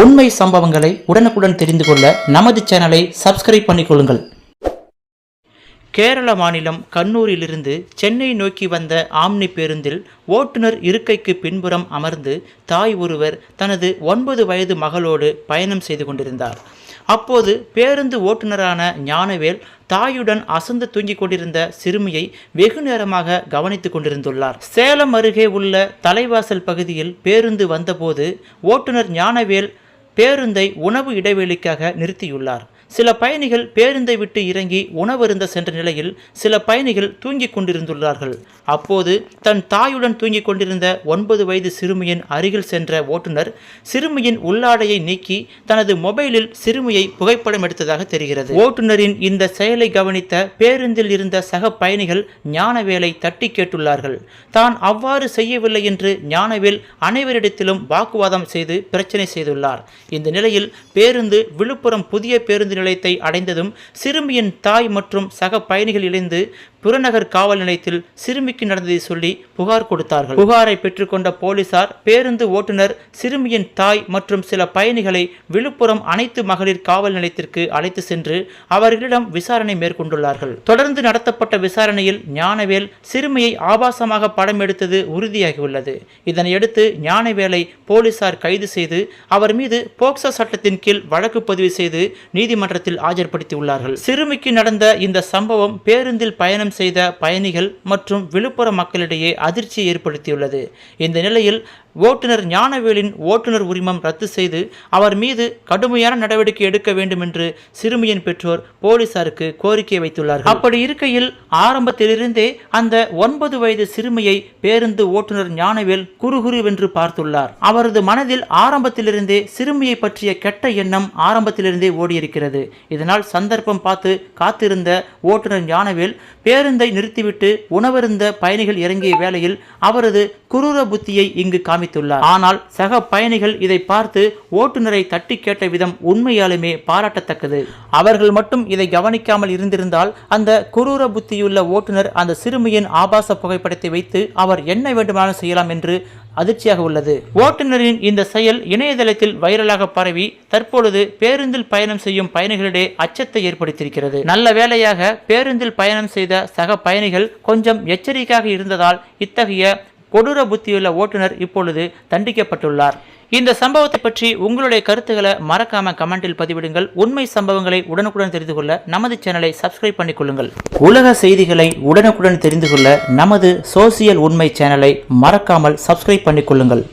உண்மை சம்பவங்களை உடனுக்குடன் தெரிந்து கொள்ள நமது சேனலை சப்ஸ்கிரைப் பண்ணிக்கொள்ளுங்கள் கேரள மாநிலம் கண்ணூரிலிருந்து சென்னை நோக்கி வந்த ஆம்னி பேருந்தில் ஓட்டுநர் இருக்கைக்கு பின்புறம் அமர்ந்து தாய் ஒருவர் தனது ஒன்பது வயது மகளோடு பயணம் செய்து கொண்டிருந்தார். அப்போது பேருந்து ஓட்டுநரான ஞானவேல் தாயுடன் அசந்து தூங்கிக் கொண்டிருந்த சிறுமியை வெகு நேரமாக கவனித்துக் கொண்டிருந்துள்ளார். சேலம் அருகே உள்ள தலைவாசல் பகுதியில் பேருந்து வந்தபோது ஓட்டுநர் ஞானவேல் பேருந்தை உணவு இடைவெளிக்காக நிறுத்தியுள்ளார். சில பயணிகள் பேருந்தை விட்டு இறங்கி உணவருந்த சென்ற நிலையில் சில பயணிகள் தூங்கிக் கொண்டிருந்துள்ளார்கள். அப்போது தன் தாயுடன் தூங்கிக் கொண்டிருந்த ஒன்பது வயது சிறுமியின் அருகில் சென்ற ஓட்டுநர் சிறுமியின் உள்ளாடையை நீக்கி தனது மொபைலில் சிறுமியை புகைப்படம் எடுத்ததாக தெரிகிறது. ஓட்டுநரின் இந்த செயலை கவனித்த பேருந்தில் இருந்த சக பயணிகள் ஞானவேலை தட்டி கேட்டுள்ளார்கள். தான் அவ்வாறு செய்யவில்லை என்று ஞானவேல் அனைவரிடத்திலும் வாக்குவாதம் செய்து பிரச்சனை செய்துள்ளார். இந்த நிலையில் பேருந்து விழுப்புரம் புதிய பேருந்து நிலையத்தை அடைந்ததும் சிறுமியின் தாய் மற்றும் சக பயணிகள் இணைந்து புறநகர் காவல் நிலையத்தில் சிறுமிக்கு நடந்ததை சொல்லி புகார் கொடுத்தார்கள். புகாரை பெற்றுக்கொண்ட போலீசார் பேருந்து ஓட்டுநர் சிறுமியின் தாய் மற்றும் சில பயணிகளை விழுப்புரம் அனைத்து மகளிர் காவல் நிலையத்திற்கு அழைத்து சென்று அவர்களிடம் விசாரணை மேற்கொண்டுள்ளார்கள். தொடர்ந்து நடத்தப்பட்ட விசாரணையில் ஞானவேல் சிறுமியை ஆபாசமாக படம் எடுத்தது உறுதியாகியுள்ளது. இதனையடுத்து ஞானவேலை போலீசார் கைது செய்து அவர் மீது போக்சோ சட்டத்தின் கீழ் வழக்கு பதிவு செய்து நீதிமன்றத்தில் ஆஜர்படுத்தியுள்ளார்கள். சிறுமிக்கு நடந்த இந்த சம்பவம் பேருந்தில் பயணம் செய்த பயணிகள் மற்றும் விழுப்புரம் மக்களிடையே அதிர்ச்சியை ஏற்படுத்தியுள்ளது. இந்த நிலையில் ஓட்டுநர் ஞானவேலின் ஓட்டுநர் உரிமம் ரத்து செய்து அவர் மீது கடுமையான நடவடிக்கை எடுக்க வேண்டும் என்று சிறுமியின் பெற்றோர் போலீசாருக்கு கோரிக்கை வைத்துள்ளார்கள். அப்படி இருக்கையில் ஆரம்பத்திலிருந்தே அந்த ஒன்பது வயது சிறுமியை பேருந்து ஓட்டுநர் ஞானவேல் குறுகுருவென்று பார்த்துள்ளார். அவரது மனதில் ஆரம்பத்திலிருந்தே சிறுமியை பற்றிய கெட்ட எண்ணம் ஆரம்பத்திலிருந்தே ஓடியிருக்கிறது. இதனால் சந்தர்ப்பம் பார்த்து காத்திருந்த ஓட்டுநர் ஞானவேல் பேருந்தை நிறுத்திவிட்டு உணவருந்த பயணிகள் இறங்கிய வேளையில் அவரது குரூர புத்தியை இங்கு காமித்துள்ளார் ஆனால் சக பயணிகள் இதை பார்த்து ஓட்டுநரை தட்டி கேட்ட விதம் உண்மையாலுமே பாராட்டத்தக்கது. அவர்கள் மட்டும் இதை கவனிக்காமல் இருந்திருந்தால் அந்த குரூர புத்தியுள்ள ஓட்டுநர் அந்த சிறுமியின் ஆபாச புகைப்படத்தை வைத்து அவர் என்ன வேண்டுமானாலும் செய்யலாம் என்று அதிர்ச்சியாக உள்ளது. ஓட்டுநரின் இந்த செயல் இணையதளத்தில் வைரலாக பரவி தற்பொழுது பேருந்தில் பயணம் செய்யும் பயணிகளிடையே அச்சத்தை ஏற்படுத்தியிருக்கிறது. நல்ல வேளையாக பேருந்தில் பயணம் செய்த சக பயணிகள் கொஞ்சம் எச்சரிக்கையாக இருந்ததால் இத்தகைய கொடூர புத்தியுள்ள ஓட்டுநர் இப்பொழுது தண்டிக்கப்பட்டுள்ளார். இந்த சம்பவத்தை பற்றி உங்களுடைய கருத்துக்களை மறக்காம கமெண்டில் பதிவிடுங்கள். உண்மை சம்பவங்களை உடனுக்குடன் தெரிந்து கொள்ள நமது சேனலை சப்ஸ்கிரைப் பண்ணிக்கொள்ளுங்கள் உலக செய்திகளை உடனுக்குடன் தெரிந்து கொள்ள நமது சோசியல் உண்மை சேனலை மறக்காமல் சப்ஸ்கிரைப் பண்ணிக்கொள்ளுங்கள்